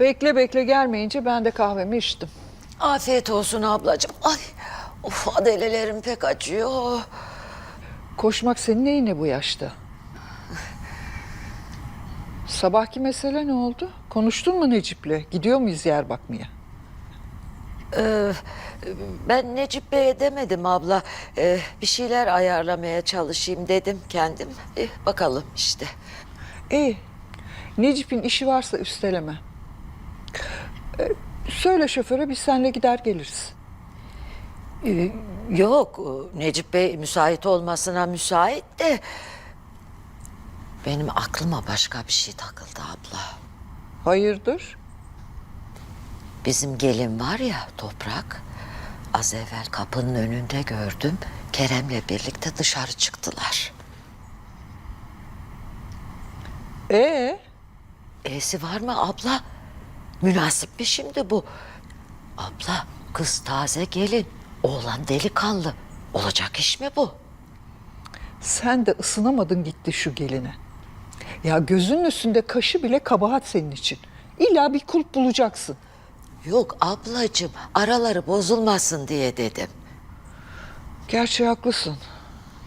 Bekle bekle gelmeyince ben de kahvemi içtim. Afiyet olsun ablacığım. Ay, of adelelerim pek acıyor. Koşmak senin neyine bu yaşta? Sabahki mesele ne oldu? Konuştun mu Necip'le? Gidiyor muyuz yer bakmaya? Ben Necip Bey'e demedim abla. Ee, bir şeyler ayarlamaya çalışayım dedim kendim. Eh, bakalım işte. İyi. Necip'in işi varsa üsteleme. Ee, söyle şoföre biz seninle gider geliriz. Ee, yok Necip Bey müsait olmasına müsait de... Benim aklıma başka bir şey takıldı abla. Hayırdır? Bizim gelin var ya Toprak. Az evvel kapının önünde gördüm. Kerem'le birlikte dışarı çıktılar. Ee, E'si var mı abla? Münasip mi şimdi bu? Abla kız taze gelin. Oğlan delikanlı. Olacak iş mi bu? sen de ısınamadın gitti şu geline. Ya gözünün üstünde kaşı bile kabahat senin için. İlla bir kulp bulacaksın. Yok ablacığım araları bozulmasın diye dedim. Gerçi haklısın.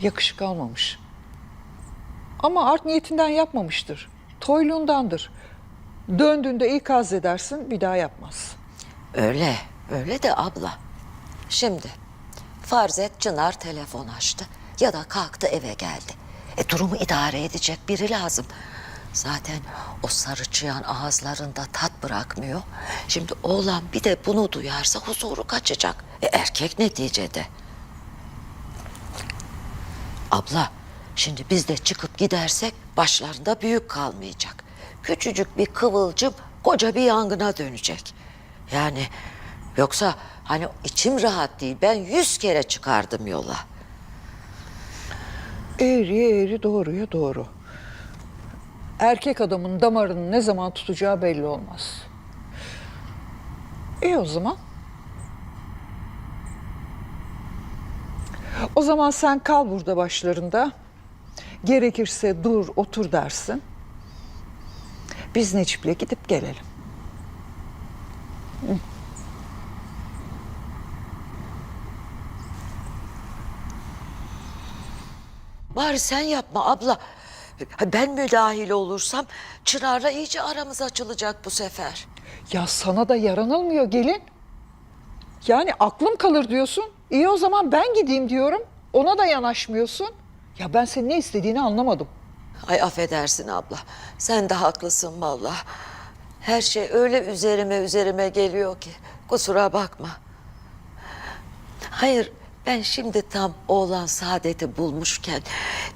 Yakışık almamış. Ama art niyetinden yapmamıştır. Toyluğundandır. Döndüğünde ikaz edersin bir daha yapmaz. Öyle, öyle de abla. Şimdi farz et Çınar telefon açtı ya da kalktı eve geldi. E durumu idare edecek biri lazım. Zaten o sarı çıyan ağızlarında tat bırakmıyor. Şimdi oğlan bir de bunu duyarsa huzuru kaçacak. E erkek neticede. Abla, şimdi biz de çıkıp gidersek başlarında büyük kalmayacak. Küçücük bir kıvılcım koca bir yangına dönecek. Yani yoksa hani içim rahat değil. Ben yüz kere çıkardım yola. Eğriye eğri doğruya doğru. Erkek adamın damarını ne zaman tutacağı belli olmaz. İyi o zaman. O zaman sen kal burada başlarında. Gerekirse dur, otur dersin. Biz Necip'le gidip gelelim. Bari sen yapma abla. Ben müdahil olursam Çınar'la iyice aramız açılacak bu sefer. Ya sana da yaranılmıyor gelin. Yani aklım kalır diyorsun. İyi o zaman ben gideyim diyorum. Ona da yanaşmıyorsun. Ya ben senin ne istediğini anlamadım. Ay affedersin abla. Sen de haklısın vallahi. Her şey öyle üzerime üzerime geliyor ki. Kusura bakma. Hayır ben şimdi tam oğlan saadeti bulmuşken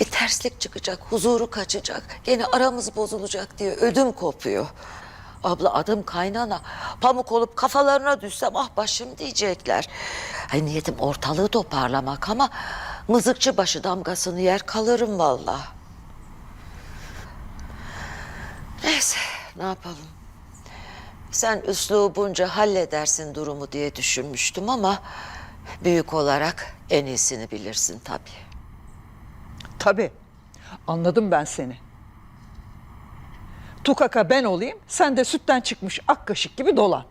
bir terslik çıkacak, huzuru kaçacak, gene aramız bozulacak diye ödüm kopuyor. Abla adım kaynana, pamuk olup kafalarına düşsem ah başım diyecekler. Ay niyetim ortalığı toparlamak ama mızıkçı başı damgasını yer kalırım vallahi. Neyse ne yapalım. Sen üslubunca halledersin durumu diye düşünmüştüm ama büyük olarak en iyisini bilirsin tabii. Tabii. Anladım ben seni. Tukaka ben olayım, sen de sütten çıkmış ak kaşık gibi dolan.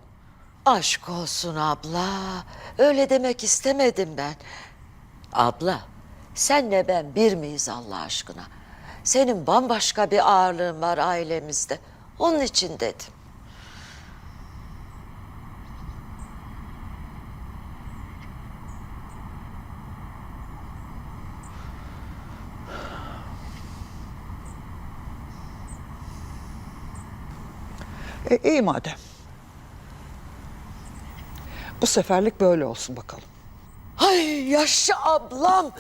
Aşk olsun abla. Öyle demek istemedim ben. Abla, senle ben bir miyiz Allah aşkına? Senin bambaşka bir ağırlığın var ailemizde. Onun için dedim. E, iyi madem. Bu seferlik böyle olsun bakalım. Ay yaşa ablam.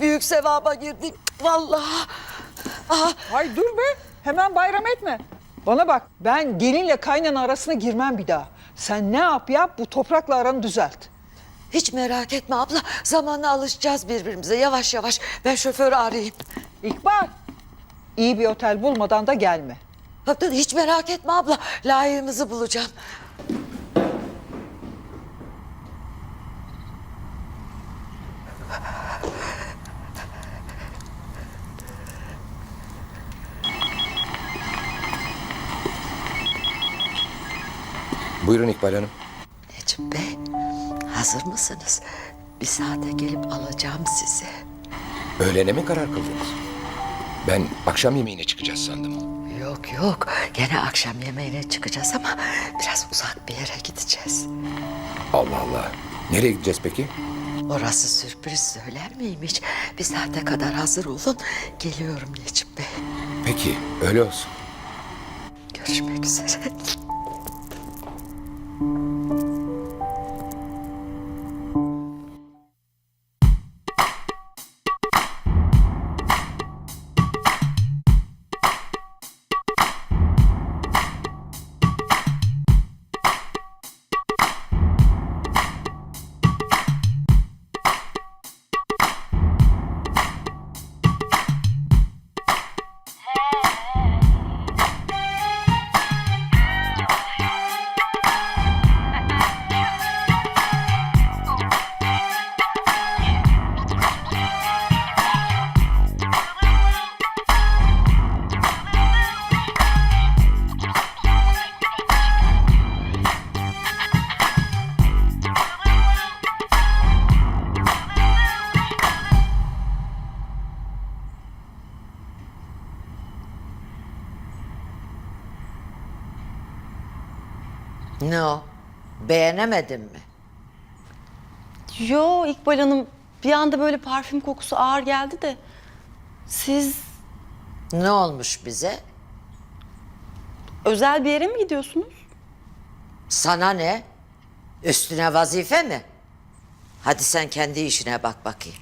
Büyük sevaba girdik vallahi. Aha, Ay dur be, hemen bayram etme. Bana bak, ben gelinle kaynana arasına girmem bir daha. Sen ne yap yap, bu toprakla aranı düzelt. hiç merak etme abla. Zamanla alışacağız birbirimize yavaş yavaş. Ben şoförü arayayım. İkbal, iyi bir otel bulmadan da gelme. Hatta hiç merak etme abla. Layığımızı bulacağım. Buyurun İkbal Hanım. Necip Bey, hazır mısınız? Bir saate gelip alacağım sizi. Öğlene mi karar kıldınız? Ben akşam yemeğine çıkacağız sandım. Yok yok, gene akşam yemeğine çıkacağız ama biraz uzak bir yere gideceğiz. Allah Allah. Nereye gideceğiz peki? Orası sürpriz söyler miyim hiç? Bir saate kadar hazır olun. Geliyorum Necip Bey. Peki öyle olsun. Görüşmek üzere. Ne o? Beğenemedin mi? Yo İkbal Hanım bir anda böyle parfüm kokusu ağır geldi de siz Ne olmuş bize? özel bir yere mi gidiyorsunuz? Sana ne? Üstüne vazife mi? Hadi sen kendi işine bak bakayım.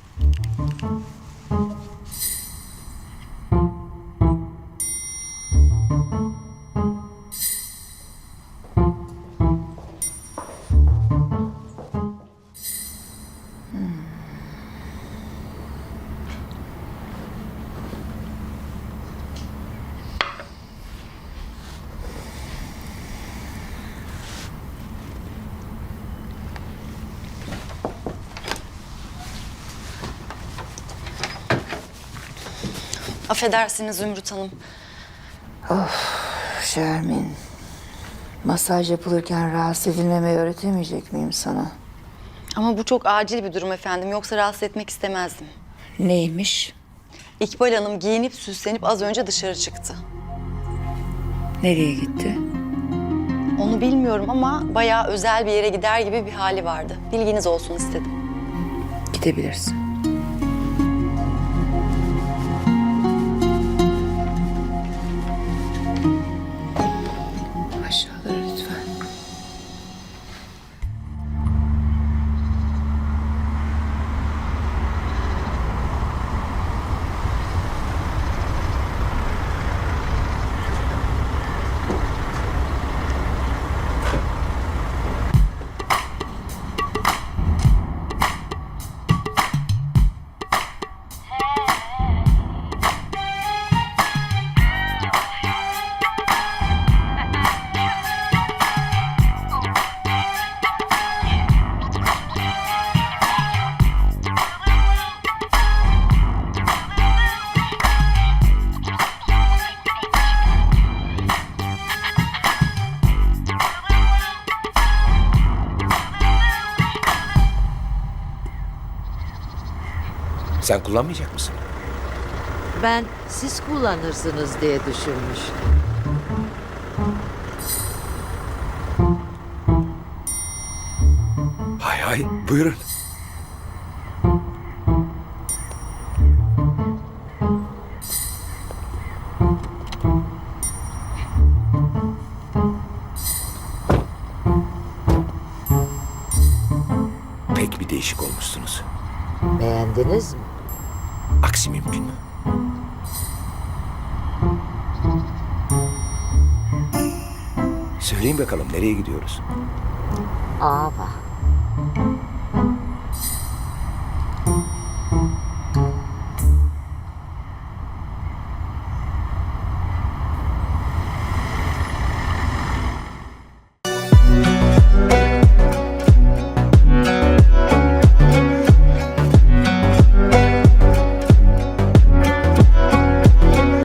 Affedersiniz Zümrüt Hanım. Şermin, masaj yapılırken rahatsız edilmemeyi öğretemeyecek miyim sana? Ama bu çok acil bir durum efendim. Yoksa rahatsız etmek istemezdim. Neymiş? İkbal Hanım giyinip süslenip az önce dışarı çıktı. Nereye gitti? Onu bilmiyorum ama bayağı özel bir yere gider gibi bir hali vardı. Bilginiz olsun istedim. Gidebilirsin. Sen kullanmayacak mısın? Ben siz kullanırsınız diye düşünmüştüm. Hay hay buyurun. Pek bir değişik olmuşsunuz. Beğendiniz mi? Aksi mümkün mü? Söyleyin bakalım nereye gidiyoruz? Ava.